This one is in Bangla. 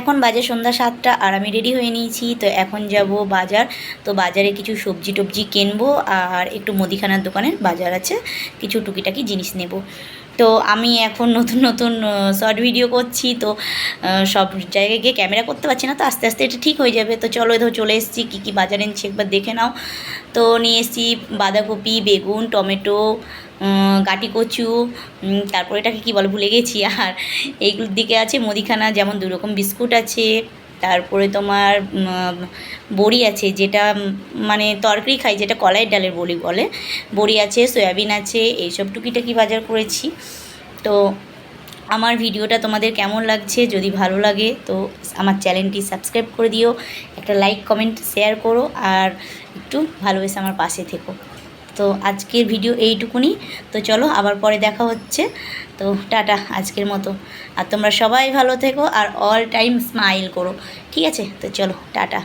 এখন বাজে সন্ধ্যা সাতটা আর আমি রেডি হয়ে নিয়েছি, তো এখন যাব বাজার। তো বাজারে কিছু সবজি টবজি কিনবো আর একটু মুদিখানার দোকানের বাজার আছে, কিছু টুকিটাকি জিনিস নেব। তো আমি এখন নতুন নতুন শর্ট ভিডিও করছি, তো সব জায়গায় গিয়ে ক্যামেরা করতে পারছি না, তো আস্তে আস্তে এটা ঠিক হয়ে যাবে। তো চলো ধর চলে এসেছি, কী কী বাজার এনেছি একবার দেখে নাও। তো নিয়ে এসেছি বাঁধাকপি, বেগুন, টমেটো গাটি কচু তারপরে এটাকে কী বলে, ভুলে গেছি, আর এইগুলোর দিকে আছে মুদিখানা, যেমন দু রকম বিস্কুট আছে, তারপরে তোমার বড়ি আছে, যেটা মানে তরকারি খাই, যেটা কলাইয়ের ডালের বড়ি বলে, বড়ি আছে, সয়াবিন আছে, এইসব টুকিটাকি বাজার করেছি। তো আমার ভিডিওটা তোমাদের কেমন লাগছে, যদি ভালো লাগে, তো আমার চ্যানেলটি সাবস্ক্রাইব করে দিও, একটা লাইক, কমেন্ট, শেয়ার করো, আর একটু ভালোবেসে আমার পাশে থেকো। তো আজকের ভিডিও এইটুকুনি। তো চলো, আবার পরে দেখা হচ্ছে। তো টাটা, আজকের মতো। আর তোমরা সবাই ভালো থেকো আর অল টাইম স্মাইল করো। ঠিক আছে? তো চলো, টাটা।